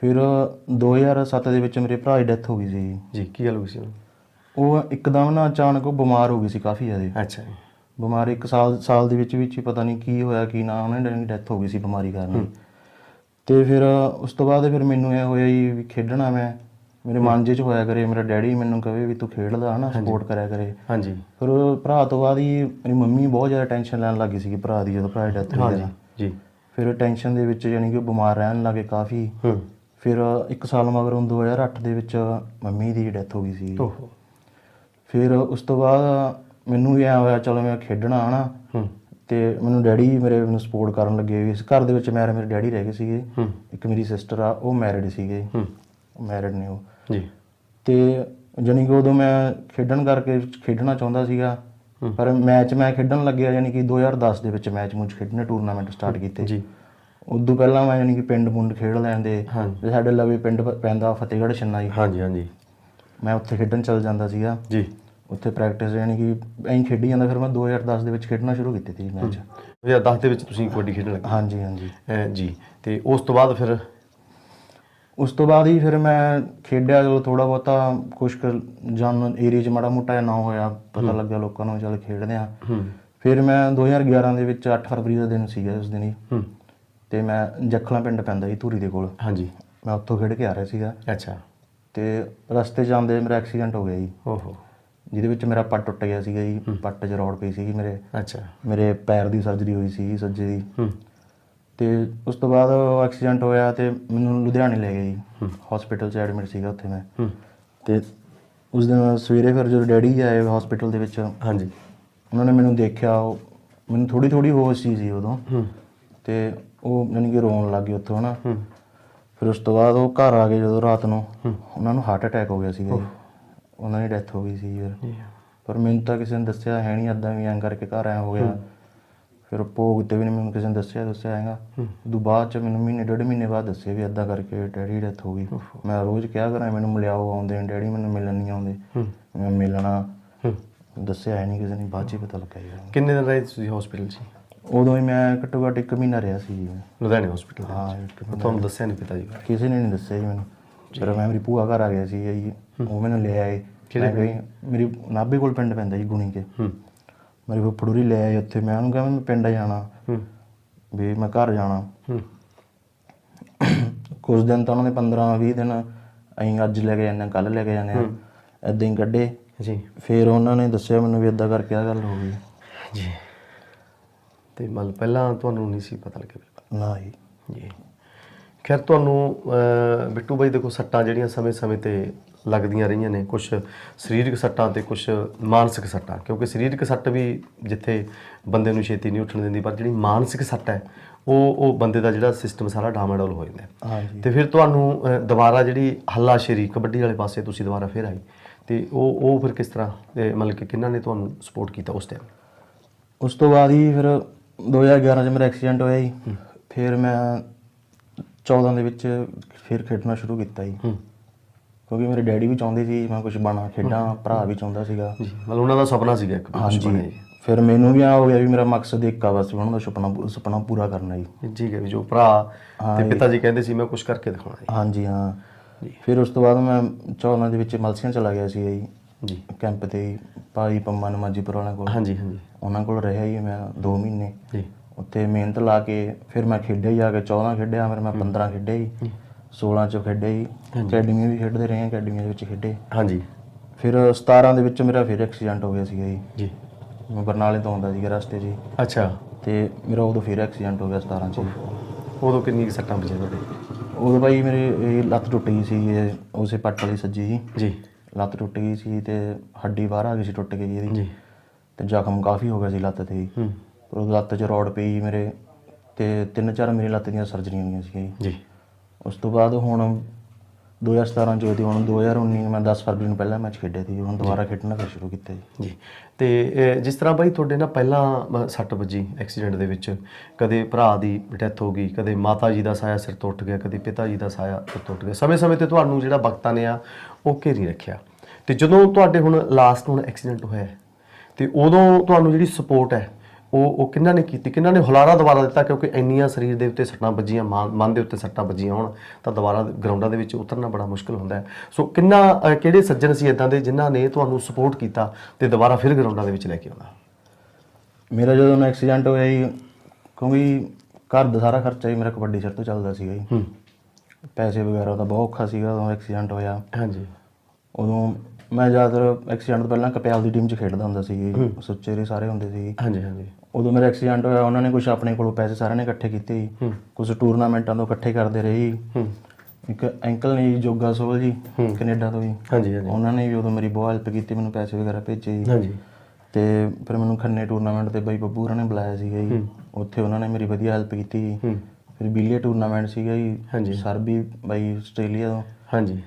ਫਿਰ 2007 ਦੇ ਵਿੱਚ ਮੇਰੇ ਭਰਾ ਦੀ ਡੈਥ ਹੋ ਗਈ ਸੀ ਜੀ। ਜੀ ਕੀ ਗੱਲ ਹੋਈ ਸੀ? ਉਹ ਇੱਕਦਮ ਨਾ ਅਚਾਨਕ ਉਹ ਬਿਮਾਰ ਹੋ ਗਈ ਸੀ ਕਾਫੀ ਜ਼ਿਆਦਾ। ਅੱਛਾ ਜੀ। ਬਿਮਾਰੀ ਇੱਕ ਸਾਲ ਸਾਲ ਦੇ ਵਿੱਚ ਵਿੱਚ ਹੀ ਪਤਾ ਨਹੀਂ ਕੀ ਹੋਇਆ ਕੀ ਨਾ ਉਹਨਾਂ ਦੀ ਡੈਥ ਹੋ ਗਈ ਸੀ ਬਿਮਾਰੀ ਕਾਰਨ। ਤੇ ਫਿਰ ਉਸ ਤੋਂ ਬਾਅਦ ਫਿਰ ਮੈਨੂੰ ਇਹ ਹੋਇਆ ਜੀ ਵੀ ਖੇਡਣਾ ਮੈਂ। ਮੇਰੇ ਮਨ ਜਿਹੇ ਚ ਹੋਇਆ ਕਰੇ ਮੇਰਾ ਡੈਡੀ ਮੈਨੂੰ ਕਹੇ ਵੀ ਤੂੰ ਖੇਡਦਾ ਹਨਾ ਸਪੋਰਟ ਕਰਿਆ ਕਰੇ। ਹਾਂਜੀ। ਫਿਰ ਉਹ ਭਰਾ ਤੋਂ ਬਾਅਦ ਹੀ ਮੇਰੀ ਮੰਮੀ ਬਹੁਤ ਜ਼ਿਆਦਾ ਟੈਨਸ਼ਨ ਲੈਣ ਲੱਗੀ ਸੀ ਭਰਾ ਦੀ ਜਦੋਂ ਭਰਾ ਦੀ ਡੈਥ ਹੋਈ ਹਾਂਜੀ ਸੀ ਜੀ। ਫਿਰ ਟੈਨਸ਼ਨ ਦੇ ਵਿੱਚ ਯਾਨੀ ਕਿ ਉਹ ਬਿਮਾਰ ਰਹਿਣ ਲੱਗੇ ਕਾਫੀ। ਹੂੰ। ਫਿਰ ਇੱਕ ਸਾਲ ਮਗਰੋਂ 2008 ਦੇ ਵਿੱਚ ਮੰਮੀ ਦੀ ਡੈਥ ਹੋ ਗਈ ਸੀ। ਓਹੋ। ਫਿਰ ਉਸ ਤੋਂ ਬਾਅਦ ਮੈਨੂੰ ਐ ਹੋਇਆ ਚਲੋ ਮੈਂ ਖੇਡਣਾ ਹਨਾ। ਹੂੰ। ਤੇ ਮੈਨੂੰ ਡੈਡੀ ਮੇਰੇ ਮੈਨੂੰ ਸਪੋਰਟ ਕਰਨ ਲੱਗੇ ਇਸ ਘਰ ਦੇ ਵਿੱਚ ਮੈਂ ਮੇਰੇ ਡੈਡੀ ਰਹਿ ਗਏ ਸੀਗੇ। ਇੱਕ ਮੇਰੀ ਸਿਸਟਰ ਆ ਉਹ ਮੈਰਿਡ ਸੀਗੇ। ਹੂੰ। ਮੈਰਿਡ ਨੇ ਉਹ। ਜੀ। ਤੇ ਜਾਣੀ ਕਿ ਉਦੋਂ ਮੈਂ ਖੇਡਣ ਕਰਕੇ ਖੇਡਣਾ ਚਾਹੁੰਦਾ ਸੀਗਾ ਪਰ ਮੈਚ ਮੈਂ ਖੇਡਣ ਲੱਗਿਆ ਯਾਨੀ ਕਿ 2010 ਦੇ ਵਿੱਚ ਮੈਚ ਮੁੰਚ ਖੇਡਣੇ ਟੂਰਨਾਮੈਂਟ ਸਟਾਰਟ ਕੀਤੇ। ਜੀ। ਉਦੋਂ ਪਹਿਲਾਂ ਮੈਂ ਯਾਨੀ ਕਿ ਪਿੰਡ ਪੁੰਡ ਖੇਡ ਲੈਂਦੇ। ਤੇ ਸਾਡੇ ਲਵੇ ਪਿੰਡ ਪ- ਪੈਂਦਾ ਫਤਿਹਗੜ੍ਹ ਛੰਨਾ ਜੀ। ਹਾਂਜੀ ਹਾਂਜੀ। ਮੈਂ ਉੱਥੇ ਖੇਡਣ ਚੱਲ ਜਾਂਦਾ ਸੀਗਾ। ਜੀ। ਉੱਥੇ ਪ੍ਰੈਕਟਿਸ ਯਾਨੀ ਕਿ ਐਂ ਖੇਡੀ ਜਾਂਦਾ ਫਿਰ ਮੈਂ 2010 ਦੇ ਵਿੱਚ ਖੇਡਣਾ ਸ਼ੁਰੂ ਕੀਤੇ ਸੀ ਮੈਚ। 2010 ਦੇ ਵਿੱਚ ਤੁਸੀਂ ਕਬੱਡੀ ਖੇਡਣ ਲੱਗੇ? ਹਾਂਜੀ ਹਾਂਜੀ। ਅਹ ਜੀ। ਤੇ ਉਸ ਤੋਂ ਬਾਅਦ ਫਿਰ? ਉਸ ਤੋਂ ਬਾਅਦ ਹੀ ਫਿਰ ਮੈਂ ਖੇਡਿਆ ਜਦੋਂ ਥੋੜਾ ਬਹੁਤਾ ਕੁਛ ਕੁ ਜਨ ਏਰੀਆ 'ਚ ਮਾੜਾ ਮੋਟਾ ਨਾ ਹੋਇਆ ਪਤਾ ਲੱਗਿਆ ਲੋਕਾਂ ਨੂੰ ਚੱਲ ਖੇਡਦੇ ਆ। ਹੂੰ। ਫਿਰ ਮੈਂ 2011 ਦੇ ਵਿੱਚ 8 ਫਰਵਰੀ ਦਾ ਦਿਨ ਸੀਗਾ ਉਸ ਦਿਨ ਹੀ। ਹੂੰ। ਤੇ ਮੈਂ ਜਖਲਾ ਪਿੰਡ ਪੈਂਦਾ ਜੀ ਧੂਰੀ ਦੇ ਕੋਲ। ਹਾਂਜੀ। ਮੈਂ ਉੱਥੋਂ ਖੇਡ ਕੇ ਆ ਰਿਹਾ ਸੀਗਾ। ਅੱਛਾ। ਤੇ ਰਸਤੇ ਜਾਂਦੇ ਮੇਰਾ ਐਕਸੀਡੈਂਟ ਹੋ ਗਿਆ ਜੀ। ਓਹੋ। ਜਿਹਦੇ ਵਿੱਚ ਮੇਰਾ ਪੱਟ ਟੁੱਟ ਗਿਆ ਸੀਗਾ ਜੀ। ਪੱਟ 'ਚ ਰੋੜ ਪਈ ਸੀਗੀ ਮੇਰੇ। ਅੱਛਾ। ਮੇਰੇ ਪੈਰ ਦੀ ਸਰਜਰੀ ਹੋਈ ਸੀ ਸੱਜੇ ਦੀ। ਹੂੰ। ਤੇ ਉਸ ਤੋਂ ਬਾਅਦ ਐਕਸੀਡੈਂਟ ਹੋਇਆ ਤੇ ਮੈਨੂੰ ਲੁਧਿਆਣੇ ਲੈ ਗਏ ਜੀ। ਹਸਪੀਟਲ 'ਚ ਐਡਮਿਟ ਸੀਗਾ ਉੱਥੇ ਮੈਂ। ਹੂੰ। ਤੇ ਉਸ ਦਿਨ ਸਵੇਰੇ ਫਿਰ ਜਦੋਂ ਡੈਡੀ ਆਏ ਹਸਪੀਟਲ ਦੇ ਵਿੱਚ ਹਾਂਜੀ। ਉਹਨਾਂ ਨੇ ਮੈਨੂੰ ਦੇਖਿਆ ਉਹ ਮੈਨੂੰ ਥੋੜੀ ਥੋੜੀ ਹੋਸ਼ ਸੀ ਸੀ ਉਦੋਂ। ਹੂੰ। ਤੇ ਉਹ ਯਾਨੀ ਕਿ ਰੋਣ ਲੱਗ ਗਏ ਉੱਥੋਂ ਹਨਾ। ਫਿਰ ਉਸ ਤੋਂ ਬਾਅਦ ਉਹ ਘਰ ਆ ਗਏ ਜਦੋਂ ਰਾਤ ਨੂੰ। ਉਹਨਾਂ ਨੂੰ ਹਾਰਟ ਅਟੈਕ ਹੋ ਗਿਆ ਸੀਗਾ ਜੀ। ਉਹਨਾਂ ਦੀ ਡੈਥ ਹੋ ਗਈ ਸੀ ਫਿਰ। ਪਰ ਮੈਨੂੰ ਤਾਂ ਕਿਸੇ ਨੇ ਦੱਸਿਆ ਹੈ ਨਹੀਂ ਅੱਦਾਂ ਵੀ ਐਂ ਕਰਕੇ ਘਰ ਆਇਆ ਹੋ ਗਿਆ। ਫਿਰ ਭੋਗ ਤੇ ਵੀ ਨਹੀਂ ਮੈਨੂੰ ਕਿਸੇ ਨੇ ਦੱਸਿਆ ਦੱਸਿਆ ਹੈਗਾ। ਉਦੋਂ ਬਾਅਦ ਚ ਮੈਨੂੰ ਮਹੀਨੇ ਡੇਢ ਮਹੀਨੇ ਬਾਅਦ ਦੱਸਿਆ ਵੀ ਅੱਦਾਂ ਕਰਕੇ ਡੈਡੀ ਡੈਥ ਹੋ ਗਈ। ਮੈਂ ਰੋਜ਼ ਕਿਹਾ ਕਰਾਂ ਮੈਨੂੰ ਮਿਲਿਆਓ ਆਉਂਦੇ ਨੇ ਡੈਡੀ ਮੈਨੂੰ ਮਿਲਣ ਨਹੀਂ ਆਉਂਦੇ। ਮੈਂ ਮਿਲਣਾ। ਦੱਸਿਆ ਹੈ ਨਹੀਂ ਕਿਸੇ ਨੇ ਬਾਅਦ ਚ ਹੀ ਪਤਾ ਲੱਗਾ ਜੀ। ਕਿੰਨੇ ਦਿਨ ਰਹੇ ਤੁਸੀਂ ਹਸਪੀਟਲ 'ਚ? ਉਦੋਂ ਹੀ ਮੈਂ ਘੱਟੋ ਘੱਟ ਇੱਕ ਮਹੀਨਾ ਰਿਹਾ ਸੀ ਜੀ। ਲੁਧਿਆਣੇ ਹਸਪੀਟਲ ਹਾਂ ਇੱਕ ਮਹੀਨਾ। ਤੁਹਾਨੂੰ ਦੱਸਿਆ ਨਹੀਂ ਪਿਤਾ ਜੀ ਬਾਰੇ? ਕਿਸੇ ਨੇ ਨਹੀਂ ਦੱਸਿਆ ਜੀ ਮੈਨੂੰ। ਫਿਰ ਮੈਂ ਮੇਰੀ ਭੂਆ ਘਰ ਆ ਗਿਆ ਸੀ ਜੀ ਉਹ ਮੈਨੂੰ ਲੈ ਆਏ। ਮੈਂ ਗਈ ਮੇਰੀ ਨਾਭੇ ਕੋਲ ਪਿੰਡ ਪੈਂਦਾ ਜੀ ਗੁਣੀ ਕੇ। ਹੂੰ। ਮੇਰੀ ਫੁੱਫੜੂਰੀ ਲੈ ਆਏ ਉੱਥੇ। ਮੈਂ ਉਹਨੂੰ ਕਿਹਾ ਮੈਂ ਪਿੰਡ ਜਾਣਾ। ਹੂੰ। ਵੀ ਮੈਂ ਘਰ ਜਾਣਾ। ਹੂੰ। ਕੁਝ ਦਿਨ ਤਾਂ ਉਹਨਾਂ ਨੇ 15 20 ਦਿਨ ਅਸੀਂ ਅੱਜ ਲੈ ਕੇ ਜਾਂਦੇ ਕੱਲ ਲੈ ਕੇ ਜਾਂਦੇ ਆ ਐਦਾਂ ਹੀ ਕੱਢੇ। ਜੀ। ਫਿਰ ਉਹਨਾਂ ਨੇ ਦੱਸਿਆ ਮੈਨੂੰ ਵੀ ਇਦਾਂ ਕਰਕੇ ਆ ਗੱਲ ਹੋ ਗਈ। ਜੀ। ਤੇ ਮਤਲਬ ਪਹਿਲਾਂ ਤੁਹਾਨੂੰ ਨਹੀਂ ਸੀ ਪਤਾ ਲੱਗਿਆ ਬਿਲਕੁਲ। ਨਾ ਜੀ। ਜੀ। ਖੈਰ ਤੁਹਾਨੂੰ ਬਿੱਟੂ ਬਾਈ ਦੇਖੋ ਸੱਟਾਂ ਜਿਹੜੀਆਂ ਸਮੇਂ-ਸਮੇਂ ਤੇ ਲੱਗਦੀਆਂ ਰਹੀਆਂ ਨੇ ਕੁਝ ਸਰੀਰਕ ਸੱਟਾਂ ਤੇ ਕੁਝ ਮਾਨਸਿਕ ਸੱਟਾਂ ਕਿਉਂਕਿ ਸਰੀਰਕ ਸੱਟ ਵੀ ਜਿੱਥੇ ਬੰਦੇ ਨੂੰ ਛੇਤੀ ਨਹੀਂ ਉੱਠਣ ਦਿੰਦੀ ਪਰ ਜਿਹੜੀ ਮਾਨਸਿਕ ਸੱਟ ਹੈ ਉਹ ਉਹ ਬੰਦੇ ਦਾ ਜਿਹੜਾ ਸਿਸਟਮ ਸਾਰਾ ਡਾਮਾਡੋਲ ਹੋ ਜਾਂਦਾ। ਹਾਂਜੀ ਤੇ ਫਿਰ ਤੁਹਾਨੂੰ ਦੁਬਾਰਾ ਜਿਹੜੀ ਹੱਲਾਸ਼ੇਰੀ ਕਬੱਡੀ ਵਾਲੇ ਪਾਸੇ ਤੁਸੀਂ ਦੁਬਾਰਾ ਫਿਰ ਆਈ ਤੇ ਉਹ ਉਹ ਫਿਰ ਕਿਸ ਤਰ੍ਹਾਂ ਮਤਲਬ ਕਿ ਕਿਹਨਾਂ ਨੇ ਤੁਹਾਨੂੰ ਸਪੋਰਟ ਕੀਤਾ ਉਸ ਟਾਈਮ ਉਸ ਤੋਂ ਬਾਅਦ ਹੀ ਫਿਰ 2011 ਚ ਮੇਰਾ ਐਕਸੀਡੈਂਟ ਹੋਇਆ ਜੀ। ਫਿਰ ਮੈਂ 14 ਦੇ ਵਿੱਚ ਫਿਰ ਖੇਡਣਾ ਸ਼ੁਰੂ ਕੀਤਾ ਜੀ। ਹੂੰ। ਕਿਉਂਕਿ ਮੇਰੇ ਡੈਡੀ ਵੀ ਚਾਹੁੰਦੇ ਸੀ ਮੈਂ ਕੁਝ ਬਣਾ ਖੇਡਾਂ ਭਰਾ ਵੀ ਚਾਹੁੰਦਾ ਸੀਗਾ। ਮਤਲਬ ਉਹਨਾਂ ਦਾ ਸੁਪਨਾ ਸੀਗਾ ਇੱਕ ਹਾਂਜੀ। ਫਿਰ ਮੈਨੂੰ ਵੀ ਆ ਹੋ ਗਿਆ ਵੀ ਮੇਰਾ ਮਕਸਦ ਇੱਕ ਆ ਬਸ ਉਹਨਾਂ ਦਾ ਸੁਪਨਾ ਸੁਪਨਾ ਪੂਰਾ ਕਰਨਾ ਜੀ। ਠੀਕ ਹੈ ਵੀ ਜੋ ਭਰਾ ਤੇ ਪਿਤਾ ਜੀ ਕਹਿੰਦੇ ਸੀ ਮੈਂ ਕੁਝ ਕਰਕੇ ਦਿਖਾਉਣਾ ਜੀ। ਹਾਂਜੀ ਹਾਂ। ਫਿਰ ਉਸ ਤੋਂ ਬਾਅਦ ਮੈਂ 14 ਦੇ ਵਿੱਚ ਮਲਸੀਆਂ ਚਲਾ ਗਿਆ ਸੀ ਜੀ ਕੈਂਪ ਤੇ। ਹੀ, ਭਾਈ ਪੰਮਾ ਨਮਾਜੀਪੁਰ ਵਾਲਿਆਂ ਕੋਲ। ਹਾਂਜੀ ਹਾਂਜੀ। ਉਹਨਾਂ ਕੋਲ ਰਿਹਾ ਜੀ ਮੈਂ 2 ਮਹੀਨੇ। ਜੀ। ਉੱਥੇ ਮਿਹਨਤ ਲਾ ਕੇ ਫਿਰ ਮੈਂ ਖੇਡਿਆ ਹੀ ਆ ਕੇ 14 ਖੇਡਿਆ ਫਿਰ ਮੈਂ 15 ਖੇਡਿਆ ਜੀ 16 ਚ ਖੇਡਿਆ ਜੀ ਅਕੈਡਮੀ ਵੀ ਖੇਡਦੇ ਰਹੇ ਅਕੈਡਮੀ ਦੇ ਵਿੱਚ ਖੇਡੇ। ਹਾਂਜੀ। ਫਿਰ 17 ਦੇ ਵਿੱਚ ਮੇਰਾ ਫਿਰ ਐਕਸੀਡੈਂਟ ਹੋ ਗਿਆ ਸੀਗਾ ਜੀ। ਜੀ। ਮੈਂ ਬਰਨਾਲੇ ਤੋਂ ਆਉਂਦਾ ਸੀਗਾ ਰਸਤੇ 'ਚ। ਅੱਛਾ। ਤੇ ਮੇਰਾ ਉਦੋਂ ਫਿਰ ਐਕਸੀਡੈਂਟ ਹੋ ਗਿਆ 17 ਚ। ਉਦੋਂ ਕਿੰਨੀ ਸੱਟਾਂ ਵੱਜੀਆਂ ਤੁਹਾਡੇ? ਉਦੋਂ ਭਾਈ ਮੇਰੇ ਇਹ ਲੱਤ ਟੁੱਟ ਗਈ ਸੀ ਉਸੇ ਪੱਟ ਵਾਲੀ ਸੱਜੀ ਜੀ ਜੀ। ਲੱਤ ਟੁੱਟ ਗਈ ਸੀ ਤੇ ਹੱਡੀ ਬਾਹਰ ਆ ਗਈ ਸੀ ਟੁੱਟ ਗਈ ਇਹਦੀ। ਜੀ। ਤੇ ਜ਼ਖਮ ਕਾਫੀ ਹੋ ਗਿਆ ਸੀ ਲੱਤ ਤੇ। ਹੂੰ। ਪਰ ਉਹ ਲੱਤ 'ਚ ਰੋਡ ਪਈ ਮੇਰੇ ਤੇ ਤਿੰਨ ਚਾਰ ਮੇਰੀ ਲੱਤ ਦੀਆਂ ਸਰਜਰੀਆਂ ਹੋਈਆਂ ਸੀ ਜੀ। ਉਸ ਤੋਂ ਬਾਅਦ ਹੁਣ 2017 ਚ ਹੋਈ ਤੇ ਹੁਣ 2019 ਮੈਂ 10 ਫਰਵਰੀ ਨੂੰ ਪਹਿਲਾ ਮੈਚ ਖੇਡਿਆ ਸੀ ਹੁਣ ਦੁਬਾਰਾ ਖੇਡਣਾ ਫਿਰ ਸ਼ੁਰੂ ਕੀਤਾ ਜੀ। ਜੀ। ਤੇ ਅਹ, ਜਿਸ ਤਰ੍ਹਾਂ ਬਾਈ ਤੁਹਾਡੇ ਨਾਲ ਪਹਿਲਾਂ ਸੱਟ ਵੱਜੀ ਐਕਸੀਡੈਂਟ ਦੇ ਵਿੱਚ ਕਦੇ ਭਰਾ ਦੀ ਡੈਥ ਹੋ ਗਈ ਕਦੇ ਮਾਤਾ ਜੀ ਦਾ ਸਾਇਆ ਸਿਰ ਤੋਂ ਉੱਠ ਗਿਆ ਕਦੇ ਪਿਤਾ ਜੀ ਦਾ ਸਾਇਆ ਸਿਰ ਤੋਂ ਉੱਠ ਗਿਆ। ਸਮੇਂ-ਸਮੇਂ ਤੇ ਤੁਹਾਨੂੰ ਜਿਹੜਾ ਵਕਤਾਂ ਨੇ ਆ ਉਹ ਘੇਰੀ ਰੱਖਿਆ। ਤੇ ਜਦੋਂ ਤੁਹਾਡੇ ਹੁਣ ਲਾਸਟ ਹੁਣ ਐਕਸੀਡੈਂਟ ਹੋਇਆ ਹੈ, ਤੇ ਉਦੋਂ ਤੁਹਾਨੂੰ ਜਿਹੜੀ ਸਪੋਰਟ ਹੈ ਉਹ ਉਹ ਕਿੰਨਾ ਨੇ ਕੀਤੀ ਕਿੰਨਾ ਨੇ ਹੁਲਾਰਾ ਦੁਬਾਰਾ ਦਿੱਤਾ ਕਿਉਂਕਿ ਇੰਨੀਆਂ ਸਰੀਰ ਦੇ ਉੱਤੇ ਸੱਟਾਂ ਵੱਜੀਆਂ ਮਨ ਦੇ ਉੱਤੇ ਸੱਟਾਂ ਵੱਜੀਆਂ ਹੋਣ ਤਾਂ ਦੁਬਾਰਾ ਗਰਾਊਂਡਾਂ ਦੇ ਵਿੱਚ ਉਤਰਨਾ ਬੜਾ ਮੁਸ਼ਕਲ ਹੁੰਦਾ ਹੈ। ਸੋ ਕਿੰਨਾ ਕਿਹੜੇ ਸੱਜਣ ਸੀ ਇਦਾਂ ਦੇ ਜਿਨ੍ਹਾਂ ਨੇ ਤੁਹਾਨੂੰ ਸਪੋਰਟ ਕੀਤਾ ਤੇ ਦੁਬਾਰਾ ਫਿਰ ਗਰਾਊਂਡਾਂ ਦੇ ਵਿੱਚ ਲੈ ਕੇ ਆਉਣਾ? ਮੇਰਾ ਜਦੋਂ ਐਕਸੀਡੈਂਟ ਹੋਇਆ ਜੀ ਕਿਉਂਕਿ ਘਰ ਦਾ ਸਾਰਾ ਖਰਚਾ ਹੀ ਮੇਰਾ ਕਬੱਡੀ ਸਿਰ ਤੋਂ ਚੱਲਦਾ ਸੀਗਾ ਜੀ। ਪੈਸੇ ਵਗੈਰਾ ਦਾ ਬਹੁਤ ਔਖਾ ਸੀਗਾ ਉਦੋਂ ਐਕਸੀਡੈਂਟ ਹੋਇਆ। ਹਾਂਜੀ। ਉਦੋਂ ਮੈਂ ਜ਼ਿਆਦਾਤਰ ਐਕਸੀਡੈਂਟ ਤੋਂ ਪਹਿਲਾਂ ਕਪਿਆਲ ਦੀ ਟੀਮ 'ਚ ਖੇਡਦਾ ਹੁੰਦਾ ਸੀ ਜੀ ਸੁੱਚੇਰੇ ਸਾਰੇ ਹੁੰਦੇ ਸੀ। ਹਾਂਜੀ ਹਾਂਜੀ। ਉਦੋਂ ਮੇਰਾ ਐਕਸੀਡੈਂਟ ਹੋਇਆ ਉਹਨਾਂ ਨੇ ਕੁਝ ਆਪਣੇ ਕੋਲੋਂ ਪੈਸੇ ਸਾਰਿਆਂ ਨੇ ਇਕੱਠੇ ਕੀਤੇ ਕੁਝ ਟੂਰਨਾਮੈਂਟਾਂ ਤੋਂ ਇਕੱਠੇ ਕਰਦੇ ਰਹੇ ਇੱਕ ਅੰਕਲ ਨੇ ਜੀ ਜੋਗਾ ਸੋਲ ਜੀ ਕੈਨੇਡਾ ਤੋਂ ਜੀ। ਹਾਂਜੀ ਹਾਂਜੀ। ਉਹਨਾਂ ਨੇ ਵੀ ਉਦੋਂ ਮੇਰੀ ਬਹੁਤ ਹੈਲਪ ਕੀਤੀ ਮੈਨੂੰ ਪੈਸੇ ਵਗੈਰਾ ਭੇਜੇ ਜੀ। ਹਾਂਜੀ। ਤੇ ਫਿਰ ਮੈਨੂੰ ਖੰਨੇ ਟੂਰਨਾਮੈਂਟ ਤੇ ਬਾਈ ਬੱਬੂ ਹੋਰਾਂ ਨੇ ਬੁਲਾਇਆ ਸੀਗਾ ਜੀ। ਉੱਥੇ ਉਹਨਾਂ ਨੇ ਮੇਰੀ ਵਧੀਆ ਹੈਲਪ ਕੀਤੀ ਜੀ। ਫਿਰ ਬੀਲੀਏ ਟੂਰਨਾਮੈਂਟ ਸੀਗਾ ਜੀ। ਹਾਂਜੀ। ਸਰਬੀ ਬਾਈ ਆਸਟ੍ਰੇਲੀਆ ਤੋਂ। ਹਾਂਜੀ।